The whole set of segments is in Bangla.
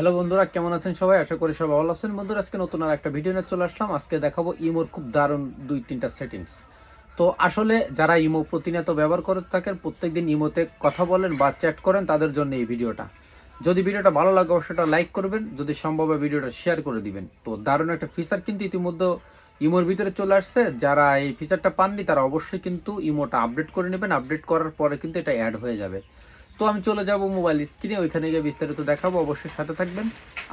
হ্যালো বন্ধুরা, কেমন আছেন সবাই? আশা করি সবাই ভালো আছেন। বন্ধুরা, আজকে নতুন আর একটা ভিডিও নিয়ে চলে আসলাম। আজকে দেখাবো ইমোর খুব দারুণ দুই তিনটা সেটিংস তো আসলে যারা ইমো প্রতিনিয়ত ব্যবহার করে থাকেন, প্রত্যেকদিন ইমোতে কথা বলেন বা চ্যাট করেন, তাদের জন্য এই ভিডিওটা যদি ভিডিওটা ভালো লাগে এটা লাইক করবেন। যদি সম্ভব হয় ভিডিওটা শেয়ার করে দিবেন। তো দারুণ একটা ফিচার কিন্তু ইতিমধ্যে ইমোর ভিতরে চলে আসছে। যারা এই ফিচারটা পাননি, তারা অবশ্যই কিন্তু ইমোটা আপডেট করে নেবেন। আপডেট করার পরে কিন্তু এটা অ্যাড হয়ে যাবে। তো আমি চলে যাব মোবাইল স্ক্রিনে ওইখানে গিয়ে বিস্তারিত দেখাবো, অবশ্যই সাথে থাকবেন।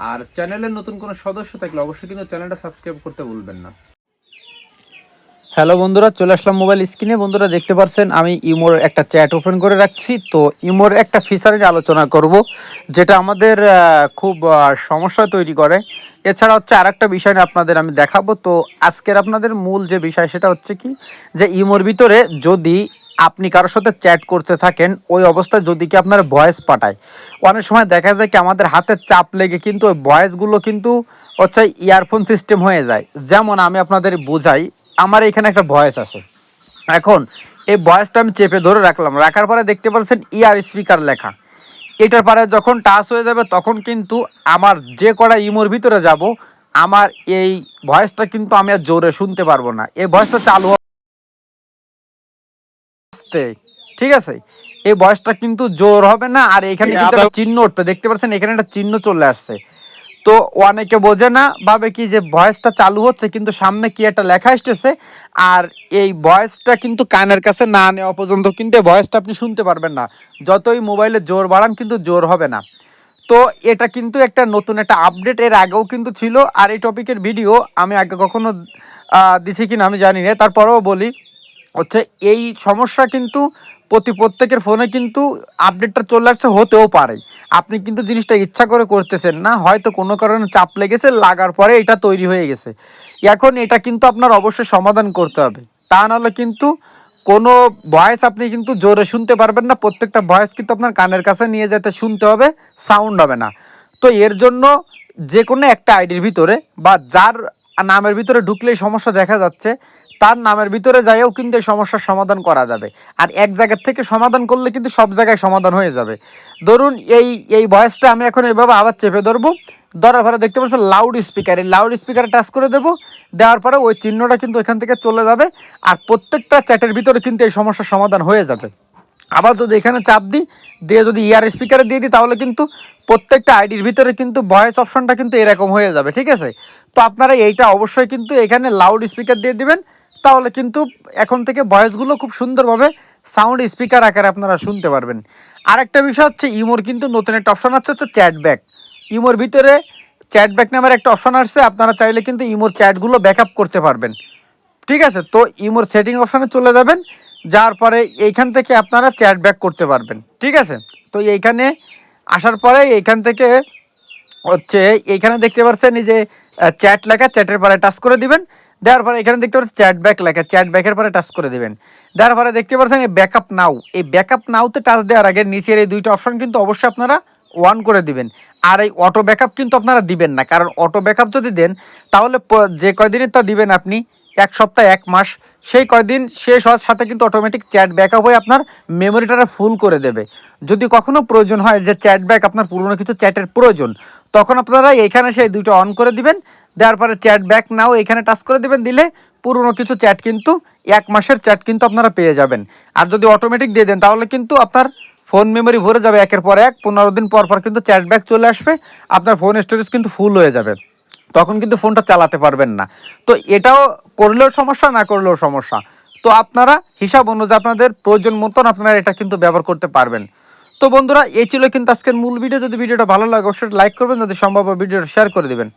আর চ্যানেলের নতুন কোনো সদস্য থাকলে অবশ্যই কিন্তু চ্যানেলটা সাবস্ক্রাইব করতে ভুলবেন না। হ্যালো বন্ধুরা, চলে আসলাম মোবাইল স্ক্রিনে বন্ধুরা, দেখতে পাচ্ছেন, আমি ইমোর একটা চ্যাট ওপেন করে রাখছি। তো ইমোর একটা ফিচার নিয়ে আলোচনা করব, যেটা আমাদের খুব সমস্যা তৈরি করে। এছাড়া হচ্ছে আর একটা বিষয় নিয়ে আপনাদের আমি দেখাবো। তো আজকের আপনাদের মূল যে বিষয়, সেটা হচ্ছে কি, যে ইমোর ভিতরে যদি আপনি কারোর সাথে চ্যাট করতে থাকেন, ওই অবস্থায় যদি কি আপনার ভয়েস পাঠায়। অনেক সময় দেখা যায় কি আমাদের হাতে চাপ লেগে কিন্তু ওই ভয়েসগুলো কিন্তু হচ্ছে ইয়ারফোন সিস্টেম হয়ে যায়। যেমন আমি আপনাদের বোঝাই, আমার এখানে একটা ভয়েস আছে। এখন, এই ভয়েসটা আমি চেপে ধরে রাখলাম। রাখার পরে দেখতে পাচ্ছেন ইয়ার স্পিকার লেখা। এটার পরে যখন টাচ হয়ে যাবে, তখন কিন্তু আমার যে কটা ইমোর ভিতরে যাব, আমার এই ভয়েসটা কিন্তু আমি আর জোরে শুনতে পারব না। এই ভয়েসটা চালু আসতে ঠিক আছে? এই ভয়েসটা কিন্তু জোর হবে না আর এখানে কিন্তু একটা চিহ্ন উঠবে। দেখতে পাচ্ছেন এখানে একটা চিহ্ন চলে আসছে। তো অনেকে বোঝে না ভাবে কি যে ভয়েসটা চালু হচ্ছে কিন্তু সামনে কি একটা লেখা আসতেছে? আর এই ভয়েসটা কিন্তু কানের কাছে না নেওয়া পর্যন্ত কিন্তু এই ভয়েসটা আপনি শুনতে পারবেন না। যতই মোবাইলে জোর বাড়ান কিন্তু জোর হবে না। তো এটা কিন্তু একটা নতুন একটা আপডেট এর আগেও কিন্তু ছিল। আর এই টপিকের ভিডিও আমি আগে কখনো আহ, দিছি কিনা আমি জানি না। তারপরেও বলি হচ্ছে এই সমস্যা কিন্তু প্রতি প্রত্যেকের ফোনে কিন্তু আপডেটটা চলে আসছে, হতেও পারে। আপনি কিন্তু জিনিসটা ইচ্ছা করে করতেছেন না, হয়তো কোনো কারণে চাপ লেগেছে, লাগার পরে এটা তৈরি হয়ে গেছে। এখন এটা কিন্তু আপনার অবশ্যই সমাধান করতে হবে। তা নাহলে কিন্তু কোনো ভয়েস আপনি কিন্তু জোরে শুনতে পারবেন না, প্রত্যেকটা ভয়েস কিন্তু আপনার কানের কাছে নিয়ে যেতে শুনতে হবে সাউন্ড হবে না। তো এর জন্য যে কোনো একটা আইডির ভিতরে বা যার নামের ভিতরে ঢুকলেই সমস্যা দেখা যাচ্ছে তার নামের ভিতরে যাইও কিন্তু এই সমস্যার সমাধান করা যাবে। আর এক জায়গা থেকে সমাধান করলে কিন্তু সব জায়গায় সমাধান হয়ে যাবে। ধরুন এই এই ভয়েসটা আমি এখন এইভাবে আবার চেপে ধরবো। ধরার পরে দেখতে পাচ্ছেন লাউড স্পিকার এই লাউড স্পিকারে টাচ করে দেবো। দেওয়ার পরে ওই চিহ্নটা কিন্তু এখান থেকে চলে যাবে। আর প্রত্যেকটা চ্যাটের ভিতরে কিন্তু এই সমস্যার সমাধান হয়ে যাবে। আবার যদি এখানে চাপ দিই, দিয়ে যদি ইয়ার স্পিকারে দিয়ে দিই, তাহলে কিন্তু প্রত্যেকটা আইডির ভিতরে কিন্তু ভয়েস অপশনটা কিন্তু এরকম হয়ে যাবে, ঠিক আছে? তো আপনারা এইটা অবশ্যই কিন্তু এখানে লাউড স্পিকার দিয়ে দিবেন। তাহলে কিন্তু এখন থেকে ভয়েসগুলো খুব সুন্দরভাবে সাউন্ড স্পিকার আকারে আপনারা শুনতে পারবেন। আরেকটা বিষয় হচ্ছে, ইমোর কিন্তু নতুন একটা অপশন আছে হচ্ছে চ্যাট ব্যাক ইমোর ভিতরে চ্যাট ব্যাক নামের একটা অপশন আসছে, আপনারা চাইলে কিন্তু ইমোর চ্যাটগুলো ব্যাকআপ করতে পারবেন। ঠিক আছে? তো ইমোর সেটিং অপশানে চলে যাবেন যাওয়ার পরে এইখান থেকে আপনারা চ্যাট ব্যাক করতে পারবেন। ঠিক আছে? তো এইখানে আসার পরে এইখান থেকে হচ্ছে, এইখানে দেখতে পাচ্ছেন এই যে চ্যাট লেখা চ্যাটের পরে টাচ করে দিবেন। দেওয়ার পরে এখানে দেখতে পাচ্ছেন চ্যাট ব্যাক লেখা চ্যাট ব্যাকের পরে টাচ করে দেবেন। দেওয়ার পরে দেখতে পাচ্ছেন এই ব্যাকআপ নাও এই ব্যাকআপ নাওতে টাচ দেওয়ার আগে নিচের এই দুইটা অপশন কিন্তু অবশ্যই আপনারা ওয়ান করে দিবেন। আর এই অটো ব্যাকআপ কিন্তু আপনারা দিবেন না, কারণ অটো ব্যাকআপ যদি দেন, তাহলে যে কয়দিনের তা দিবেন আপনি, এক সপ্তাহ, এক মাস, সেই কয়দিন শেষ হওয়ার সাথে কিন্তু অটোমেটিক চ্যাট ব্যাকআপ হয়ে আপনার মেমোরিটা ফুল করে দেবে। যদি কখনো প্রয়োজন হয় যে চ্যাট ব্যাক আপনার পুরনো কিছু চ্যাটের প্রয়োজন, তখন আপনারা এইখানে সেই দুটো অন করে দিবেন দেওয়ার পরে চ্যাট ব্যাক নাও এখানে টাচ করে দেবেন, দিলে পুরনো কিছু চ্যাট কিন্তু এক মাসের চ্যাট কিন্তু আপনারা পেয়ে যাবেন। আর যদি অটোমেটিক দিয়ে দেন, তাহলে কিন্তু আপনার ফোন মেমোরি ভরে যাবে একের পর এক, পনেরো দিন পর পর কিন্তু চ্যাট ব্যাক চলে আসবে, আপনার ফোন স্টোরেজ কিন্তু ফুল হয়ে যাবে। তখন কিন্তু ফোনটা চালাতে পারবেন না। তো এটাও করলেও সমস্যা, না করলেও সমস্যা। তো আপনারা হিসাব অনুযায়ী আপনাদের প্রয়োজন মতন আপনারা এটা কিন্তু ব্যবহার করতে পারবেন। তো বন্ধুরা, এই ছিল কিন্তু আজকের মূল ভিডিও যদি ভিডিওটা ভালো লাগে, অবশ্যই লাইক করবেন। যদি সম্ভব ভিডিওটা শেয়ার করে দিবেন।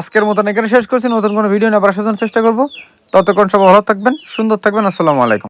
আজকের মতন এখানে শেষ করছি। নতুন কোনো ভিডিও নিয়ে আবার আসার চেষ্টা করব। ততক্ষণ সব ভালো থাকবেন, সুন্দর থাকবেন। আসসালামু আলাইকুম।